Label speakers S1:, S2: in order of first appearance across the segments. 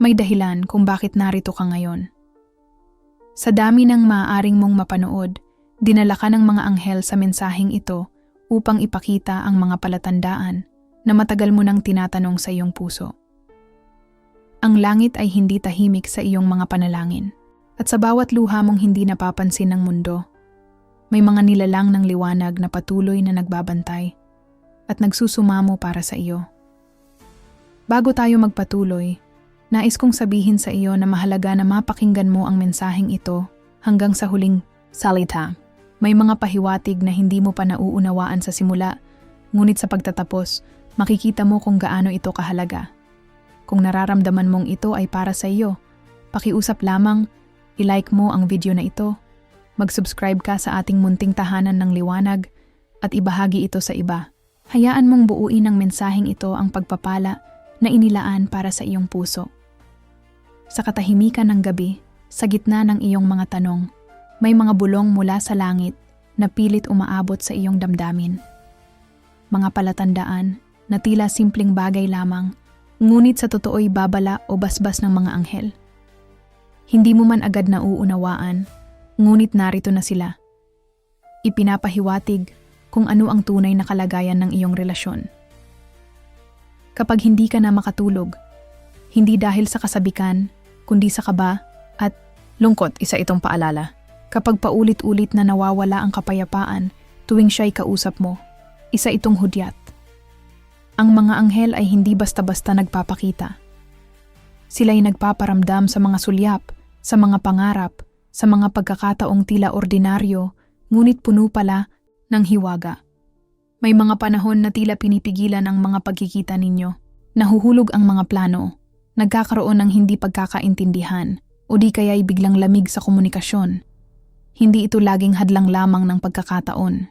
S1: May dahilan kung bakit narito ka ngayon. Sa dami ng maaaring mong mapanood, dinala ka ng mga anghel sa mensaheng ito upang ipakita ang mga palatandaan na matagal mo nang tinatanong sa iyong puso. Ang langit ay hindi tahimik sa iyong mga panalangin, at sa bawat luha mong hindi napapansin ng mundo, may mga nilalang ng liwanag na patuloy na nagbabantay at nagsusumamo para sa iyo. Bago tayo magpatuloy, nais kong sabihin sa iyo na mahalaga na mapakinggan mo ang mensaheng ito hanggang sa huling salita. May mga pahiwatig na hindi mo pa nauunawaan sa simula, ngunit sa pagtatapos, makikita mo kung gaano ito kahalaga. Kung nararamdaman mong ito ay para sa iyo, pakiusap lamang, ilike mo ang video na ito, mag-subscribe ka sa ating munting tahanan ng liwanag, at ibahagi ito sa iba. Hayaan mong buuin ng mensaheng ito ang pagpapala na inilaan para sa iyong puso. Sa katahimikan ng gabi, sa gitna ng iyong mga tanong, may mga bulong mula sa langit na pilit umaabot sa iyong damdamin. Mga palatandaan na tila simpleng bagay lamang ngunit sa totoo'y babala o basbas ng mga anghel. Hindi mo man agad nauunawaan, ngunit narito na sila. Ipinapahiwatig kung ano ang tunay na kalagayan ng iyong relasyon. Kapag hindi ka na makatulog, hindi dahil sa kasabikan, kundi sa kaba at lungkot isa itong paalala. Kapag paulit-ulit na nawawala ang kapayapaan tuwing siya'y kausap mo, isa itong hudyat ang mga anghel ay hindi basta-basta nagpapakita. Sila'y nagpaparamdam sa mga sulyap, sa mga pangarap, sa mga pagkakataong tila ordinaryo, ngunit puno pala ng hiwaga. May mga panahon na tila pinipigilan ang mga pagkikita ninyo. Nahuhulog ang mga plano, nagkakaroon ng hindi pagkakaintindihan, o di kaya'y biglang lamig sa komunikasyon. Hindi ito laging hadlang lamang ng pagkakataon.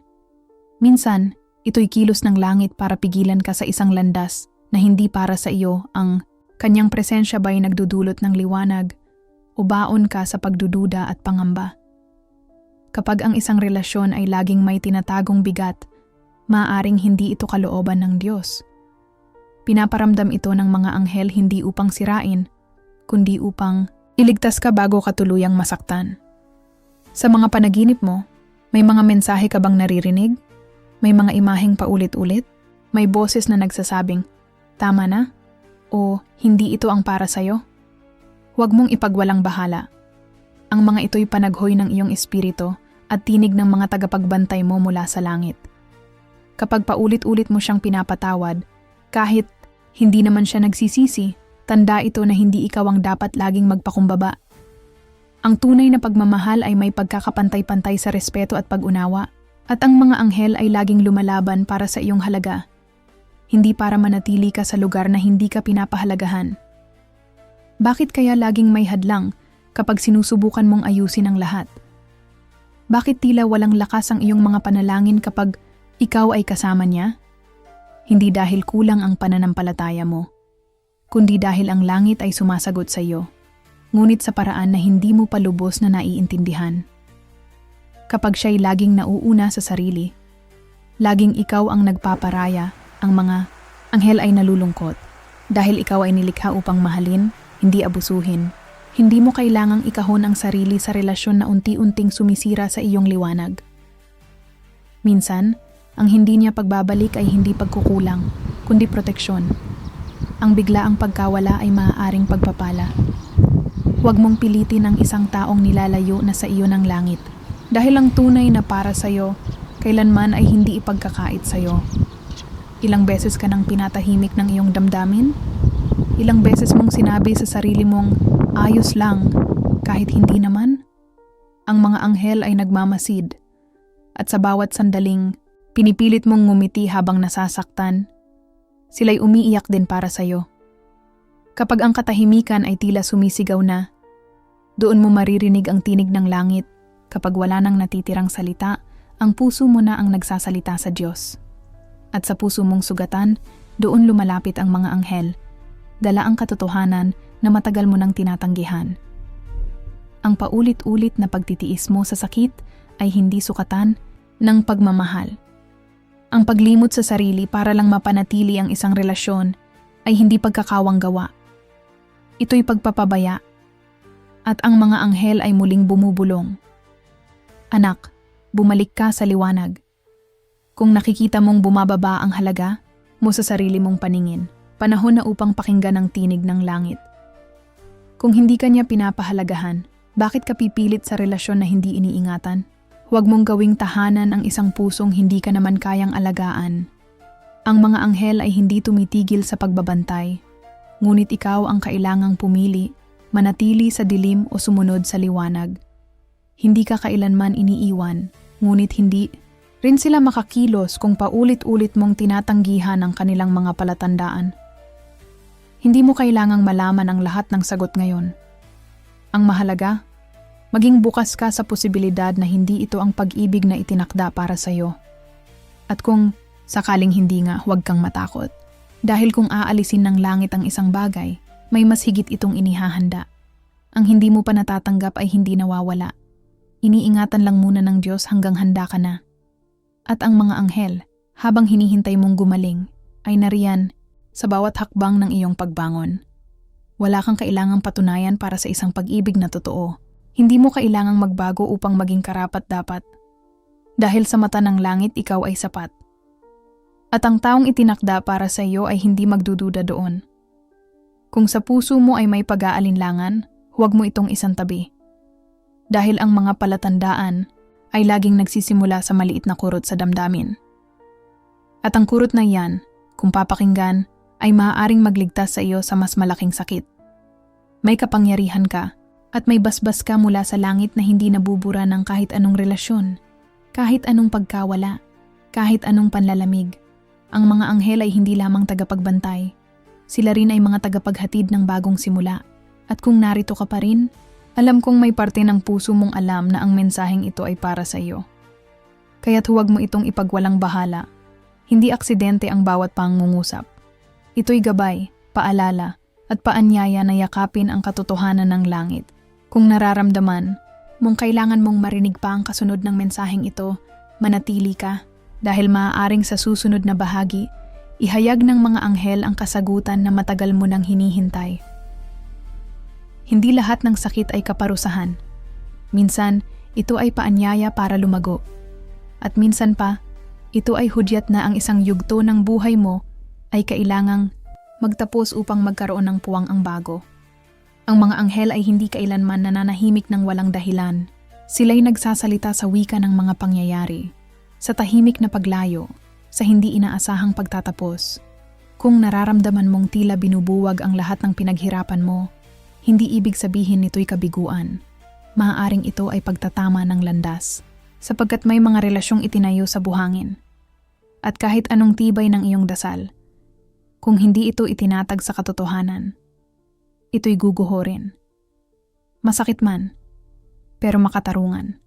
S1: Minsan, Ito'y kilos ng langit para pigilan ka sa isang landas na hindi para sa iyo ang kanyang presensya ba'y nagdudulot ng liwanag o baon ka sa pagdududa at pangamba. Kapag ang isang relasyon ay laging may tinatagong bigat, maaring hindi ito kalooban ng Diyos. Pinaparamdam ito ng mga anghel hindi upang sirain, kundi upang iligtas ka bago ka tuluyang masaktan. Sa mga panaginip mo, may mga mensahe ka bang naririnig? May mga imaheng paulit-ulit? May boses na nagsasabing, tama na? O hindi ito ang para sa'yo? Huwag mong ipagwalang bahala. Ang mga ito'y panaghoy ng iyong espiritu at tinig ng mga tagapagbantay mo mula sa langit. Kapag paulit-ulit mo siyang pinapatawad, kahit hindi naman siya nagsisisi, tanda ito na hindi ikaw ang dapat laging magpakumbaba. Ang tunay na pagmamahal ay may pagkakapantay-pantay sa respeto at pag-unawa. At ang mga anghel ay laging lumalaban para sa iyong halaga, hindi para manatili ka sa lugar na hindi ka pinapahalagahan. Bakit kaya laging may hadlang kapag sinusubukan mong ayusin ang lahat? Bakit tila walang lakas ang iyong mga panalangin kapag ikaw ay kasama niya? Hindi dahil kulang ang pananampalataya mo, kundi dahil ang langit ay sumasagot sa iyo, ngunit sa paraan na hindi mo pa lubos na naiintindihan kapag siya'y laging nauuna sa sarili. Laging ikaw ang nagpaparaya, ang mga anghel ay nalulungkot. Dahil ikaw ay nilikha upang mahalin, hindi abusuhin. Hindi mo kailangang ikahon ang sarili sa relasyon na unti-unting sumisira sa iyong liwanag. Minsan, ang hindi niya pagbabalik ay hindi pagkukulang, kundi proteksyon. Ang biglaang pagkawala ay maaaring pagpapala. Huwag mong pilitin ang isang taong nilalayo na sa iyo ng langit dahil ang tunay na para sa'yo, kailanman ay hindi ipagkakait sa'yo. Ilang beses ka nang pinatahimik ng iyong damdamin? Ilang beses mong sinabi sa sarili mong, ayos lang, kahit hindi naman? Ang mga anghel ay nagmamasid. At sa bawat sandaling, pinipilit mong ngumiti habang nasasaktan. Sila'y umiiyak din para sa'yo. Kapag ang katahimikan ay tila sumisigaw na, doon mo maririnig ang tinig ng langit Kapag wala nang natitirang salita, ang puso mo na ang nagsasalita sa Diyos. At sa puso mong sugatan, doon lumalapit ang mga anghel, dala ang katotohanan na matagal mo nang tinatanggihan. Ang paulit-ulit na pagtitiis mo sa sakit ay hindi sukatan ng pagmamahal. Ang paglimot sa sarili para lang mapanatili ang isang relasyon ay hindi pagkakawang gawa. Ito'y pagpapabaya. At ang mga anghel ay muling bumubulong. Anak, bumalik ka sa liwanag. Kung nakikita mong bumababa ang halaga mo sa sarili mong paningin, panahon na upang pakinggan ang tinig ng langit. Kung hindi ka niya pinapahalagahan, bakit ka pipilit sa relasyon na hindi iniingatan? Huwag mong gawing tahanan ang isang pusong hindi ka naman kayang alagaan. Ang mga anghel ay hindi tumitigil sa pagbabantay, ngunit ikaw ang kailangang pumili, manatili sa dilim o sumunod sa liwanag. Hindi ka kailanman iniiwan, ngunit hindi rin sila makakilos kung paulit-ulit mong tinatanggihan ang kanilang mga palatandaan. Hindi mo kailangang malaman ang lahat ng sagot ngayon. Ang mahalaga, maging bukas ka sa posibilidad na hindi ito ang pag-ibig na itinakda para sa iyo. At kung sakaling hindi nga, huwag kang matakot. Dahil kung aalisin ng langit ang isang bagay, may mas higit itong inihahanda. Ang hindi mo pa natatanggap ay hindi nawawala. Iniingatan lang muna ng Diyos hanggang handa ka na. At ang mga anghel, habang hinihintay mong gumaling, ay nariyan sa bawat hakbang ng iyong pagbangon. Wala kang kailangang patunayan para sa isang pag-ibig na totoo. Hindi mo kailangang magbago upang maging karapat-dapat. Dahil sa mata ng langit, ikaw ay sapat. At ang taong itinakda para sa iyo ay hindi magdududa doon. Kung sa puso mo ay may pag-aalinlangan, huwag mo itong isang tabi. Dahil ang mga palatandaan ay laging nagsisimula sa maliit na kurot sa damdamin. At ang kurot na iyan, kung papakinggan, ay maaaring magligtas sa iyo sa mas malaking sakit. May kapangyarihan ka at may basbas ka mula sa langit na hindi nabubura ng kahit anong relasyon, kahit anong pagkawala, kahit anong panlalamig. Ang mga anghel ay hindi lamang tagapagbantay. Sila rin ay mga tagapaghatid ng bagong simula. At kung narito ka pa rin, alam kong may parte ng puso mong alam na ang mensaheng ito ay para sa iyo. Kaya't huwag mo itong ipagwalang bahala. Hindi aksidente ang bawat pangungusap. Ito'y gabay, paalala, at paanyaya na yakapin ang katotohanan ng langit. Kung nararamdaman mong kailangan mong marinig pa ang kasunod ng mensaheng ito, manatili ka dahil maaaring sa susunod na bahagi, ihayag ng mga anghel ang kasagutan na matagal mo nang hinihintay. Hindi lahat ng sakit ay kaparusahan. Minsan, ito ay paanyaya para lumago. At minsan pa, ito ay hudyat na ang isang yugto ng buhay mo ay kailangang magtapos upang magkaroon ng puwang ang bago. Ang mga anghel ay hindi kailanman nananahimik ng walang dahilan. Sila'y nagsasalita sa wika ng mga pangyayari, sa tahimik na paglayo, sa hindi inaasahang pagtatapos. Kung nararamdaman mong tila binubuwag ang lahat ng pinaghirapan mo, hindi ibig sabihin nito'y kabiguan. Maaaring ito ay pagtatama ng landas, sapagkat may mga relasyong itinayo sa buhangin. At kahit anong tibay ng iyong dasal, kung hindi ito itinatag sa katotohanan, ito'y guguhorin. Masakit man, pero makatarungan.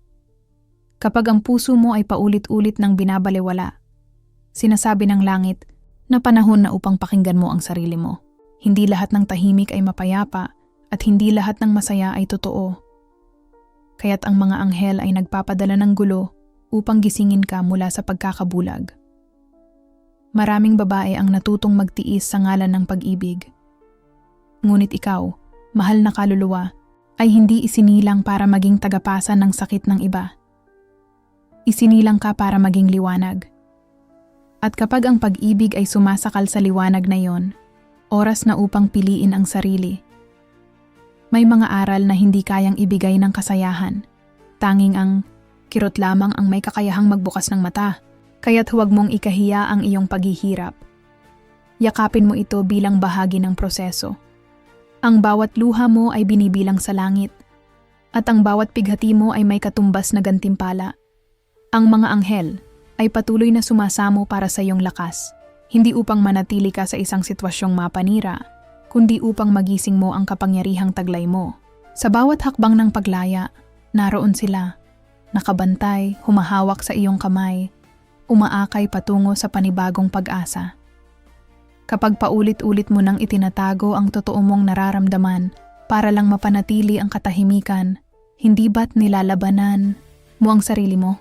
S1: Kapag ang puso mo ay paulit-ulit ng binabaliwala, sinasabi ng langit na panahon na upang pakinggan mo ang sarili mo. Hindi lahat ng tahimik ay mapayapa at hindi lahat ng masaya ay totoo. Kaya't ang mga anghel ay nagpapadala ng gulo upang gisingin ka mula sa pagkakabulag. Maraming babae ang natutong magtiis sa ngalan ng pag-ibig. Ngunit ikaw, mahal na kaluluwa, ay hindi isinilang para maging tagapasa ng sakit ng iba. Isinilang ka para maging liwanag. At kapag ang pag-ibig ay sumasakal sa liwanag na yon, oras na upang piliin ang sarili may mga aral na hindi kayang ibigay ng kasayahan. Tanging ang kirot lamang ang may kakayahang magbukas ng mata, kaya't huwag mong ikahiya ang iyong paghihirap. Yakapin mo ito bilang bahagi ng proseso. Ang bawat luha mo ay binibilang sa langit, at ang bawat pighati mo ay may katumbas na gantimpala. Ang mga anghel ay patuloy na sumasamo para sa iyong lakas, hindi upang manatili ka sa isang sitwasyong mapanira, kundi upang magising mo ang kapangyarihang taglay mo. Sa bawat hakbang ng paglaya, naroon sila, nakabantay, humahawak sa iyong kamay, umaakay patungo sa panibagong pag-asa. Kapag paulit-ulit mo nang itinatago ang totoo mong nararamdaman para lang mapanatili ang katahimikan, hindi ba't nilalabanan mo ang sarili mo?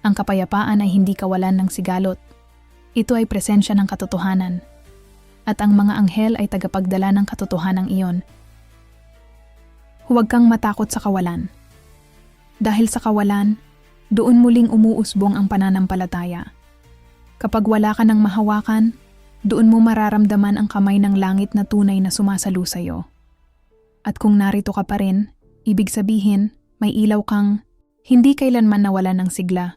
S1: Ang kapayapaan ay hindi kawalan ng sigalot. Ito ay presensya ng katotohanan at ang mga anghel ay tagapagdala ng katotohanan iyon Huwag kang matakot sa kawalan. Dahil sa kawalan, doon muling umuusbong ang pananampalataya. Kapag wala ka ng mahawakan, doon mo mararamdaman ang kamay ng langit na tunay na sumasalo sa'yo. At kung narito ka pa rin, ibig sabihin, may ilaw kang hindi kailanman nawala ng sigla.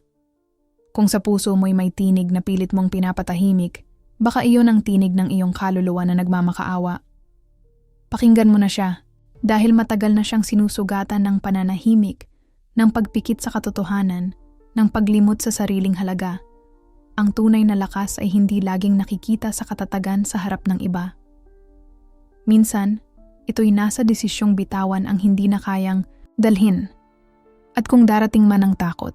S1: Kung sa puso mo'y may tinig na pilit mong pinapatahimik, baka iyon ang tinig ng iyong kaluluwa na nagmamakaawa. Pakinggan mo na siya, dahil matagal na siyang sinusugatan ng pananahimik, ng pagpikit sa katotohanan, ng paglimot sa sariling halaga. Ang tunay na lakas ay hindi laging nakikita sa katatagan sa harap ng iba. Minsan, ito'y nasa desisyong bitawan ang hindi na kayang dalhin. At kung darating man ang takot,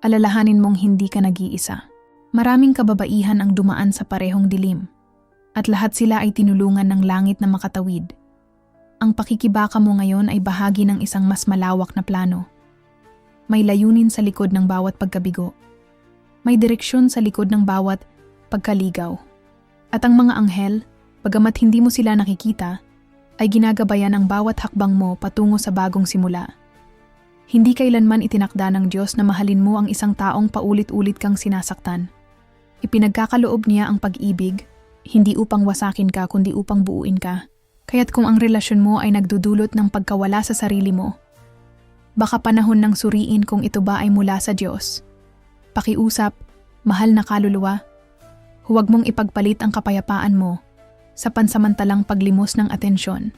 S1: alalahanin mong hindi ka nag-iisa. Maraming kababaihan ang dumaan sa parehong dilim, at lahat sila ay tinulungan ng langit na makatawid. Ang pakikibaka mo ngayon ay bahagi ng isang mas malawak na plano. May layunin sa likod ng bawat pagkabigo. May direksyon sa likod ng bawat pagkaligaw. At ang mga anghel, bagamat hindi mo sila nakikita, ay ginagabayan ang bawat hakbang mo patungo sa bagong simula. Hindi kailanman itinakda ng Diyos na mahalin mo ang isang taong paulit-ulit kang sinasaktan. Ipinagkakaloob niya ang pag-ibig, hindi upang wasakin ka kundi upang buuin ka. Kaya't kung ang relasyon mo ay nagdudulot ng pagkawala sa sarili mo, baka panahon ng suriin kung ito ba ay mula sa Diyos. Pakiusap, mahal na kaluluwa, huwag mong ipagpalit ang kapayapaan mo sa pansamantalang paglimos ng atensyon.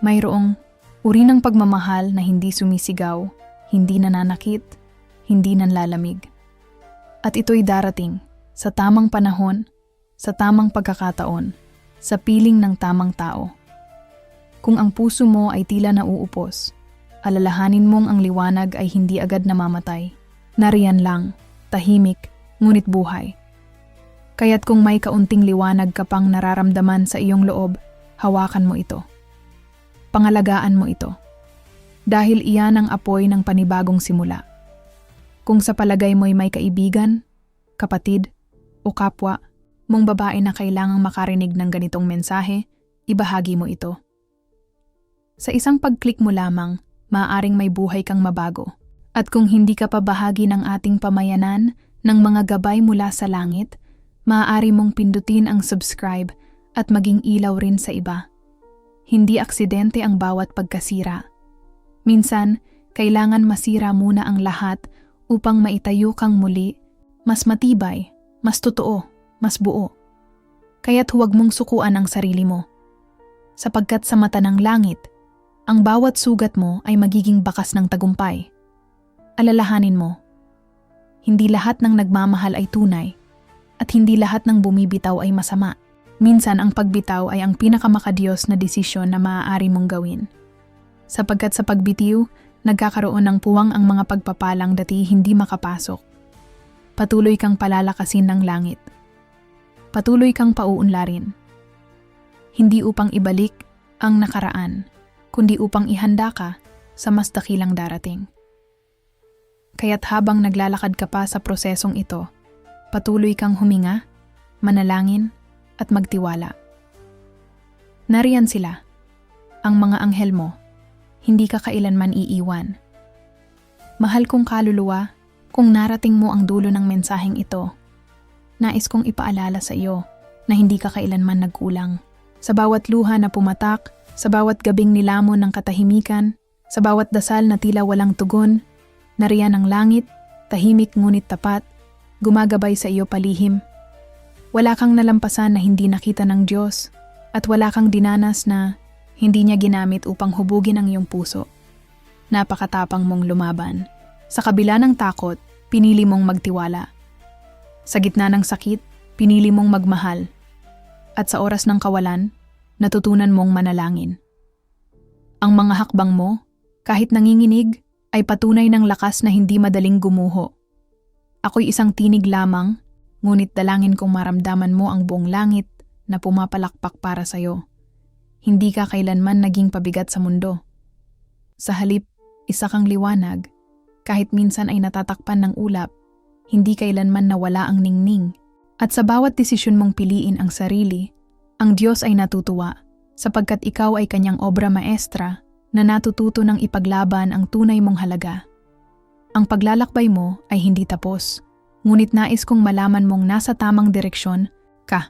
S1: Mayroong uri ng pagmamahal na hindi sumisigaw, hindi nananakit, hindi nanlalamig. At ito'y darating sa tamang panahon, sa tamang pagkakataon, sa piling ng tamang tao. Kung ang puso mo ay tila nauupos, alalahanin mong ang liwanag ay hindi agad namamatay. Nariyan lang, tahimik, ngunit buhay. Kaya't kung may kaunting liwanag ka pang nararamdaman sa iyong loob, hawakan mo ito. Pangalagaan mo ito. Dahil iyan ang apoy ng panibagong simula. Kung sa palagay mo'y may kaibigan, kapatid, o kapwa, mong babae na kailangang makarinig ng ganitong mensahe, ibahagi mo ito. Sa isang pag-click mo lamang, maaaring may buhay kang mabago. At kung hindi ka pa bahagi ng ating pamayanan ng mga gabay mula sa langit, maaari mong pindutin ang subscribe at maging ilaw rin sa iba. Hindi aksidente ang bawat pagkasira. Minsan, kailangan masira muna ang lahat upang maitayo kang muli, mas matibay, mas totoo, mas buo. Kaya't huwag mong sukuan ang sarili mo. Sapagkat sa mata ng langit, ang bawat sugat mo ay magiging bakas ng tagumpay. Alalahanin mo, hindi lahat ng nagmamahal ay tunay at hindi lahat ng bumibitaw ay masama. Minsan ang pagbitaw ay ang pinakamakadiyos na desisyon na maaari mong gawin. Sapagkat sa pagbitiw, nagkakaroon ng puwang ang mga pagpapalang dati hindi makapasok. Patuloy kang palalakasin ng langit patuloy kang pauunlarin. Hindi upang ibalik ang nakaraan, kundi upang ihanda ka sa mas dakilang darating. Kaya't habang naglalakad ka pa sa prosesong ito, patuloy kang huminga, manalangin, at magtiwala. Nariyan sila, ang mga anghel mo, hindi ka kailanman iiwan. Mahal kong kaluluwa, kung narating mo ang dulo ng mensaheng ito, nais kong ipaalala sa iyo na hindi ka kailanman nagkulang. Sa bawat luha na pumatak, sa bawat gabing nilamon ng katahimikan, sa bawat dasal na tila walang tugon, nariyan ang langit, tahimik ngunit tapat, gumagabay sa iyo palihim. Wala kang nalampasan na hindi nakita ng Diyos at wala kang dinanas na hindi niya ginamit upang hubugin ang iyong puso. Napakatapang mong lumaban. Sa kabila ng takot, pinili mong magtiwala. Sa gitna ng sakit, pinili mong magmahal. At sa oras ng kawalan, natutunan mong manalangin. Ang mga hakbang mo, kahit nanginginig, ay patunay ng lakas na hindi madaling gumuho. Ako'y isang tinig lamang, ngunit dalangin kong maramdaman mo ang buong langit na pumapalakpak para sa'yo. Hindi ka kailanman naging pabigat sa mundo. Sa halip, isa kang liwanag, kahit minsan ay natatakpan ng ulap hindi kailanman nawala ang ningning. At sa bawat desisyon mong piliin ang sarili, ang Diyos ay natutuwa sapagkat ikaw ay kanyang obra maestra na natututo ng ipaglaban ang tunay mong halaga. Ang paglalakbay mo ay hindi tapos, ngunit nais kong malaman mong nasa tamang direksyon ka.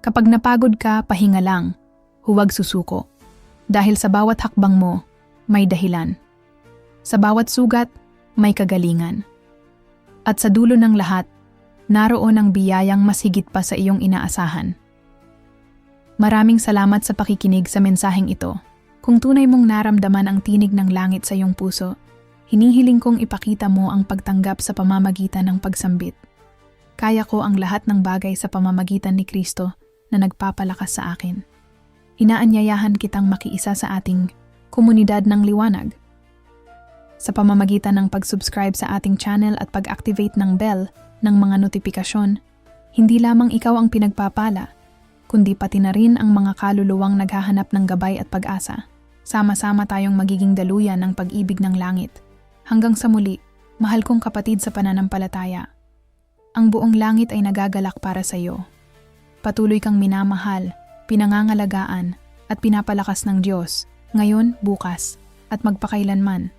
S1: Kapag napagod ka, pahinga lang, huwag susuko. Dahil sa bawat hakbang mo, may dahilan. Sa bawat sugat, may kagalingan. At sa dulo ng lahat, naroon ang biyayang mas higit pa sa iyong inaasahan. Maraming salamat sa pakikinig sa mensaheng ito. Kung tunay mong naramdaman ang tinig ng langit sa iyong puso, hinihiling kong ipakita mo ang pagtanggap sa pamamagitan ng pagsambit. Kaya ko ang lahat ng bagay sa pamamagitan ni Kristo na nagpapalakas sa akin. Inaanyayahan kitang makiisa sa ating komunidad ng liwanag. Sa pamamagitan ng pag-subscribe sa ating channel at pag-activate ng bell ng mga notifikasyon, hindi lamang ikaw ang pinagpapala, kundi pati na rin ang mga kaluluwang naghahanap ng gabay at pag-asa. Sama-sama tayong magiging daluyan ng pag-ibig ng langit. Hanggang sa muli, mahal kong kapatid sa pananampalataya. Ang buong langit ay nagagalak para sa iyo. Patuloy kang minamahal, pinangangalagaan, at pinapalakas ng Diyos, ngayon, bukas, at magpakailanman.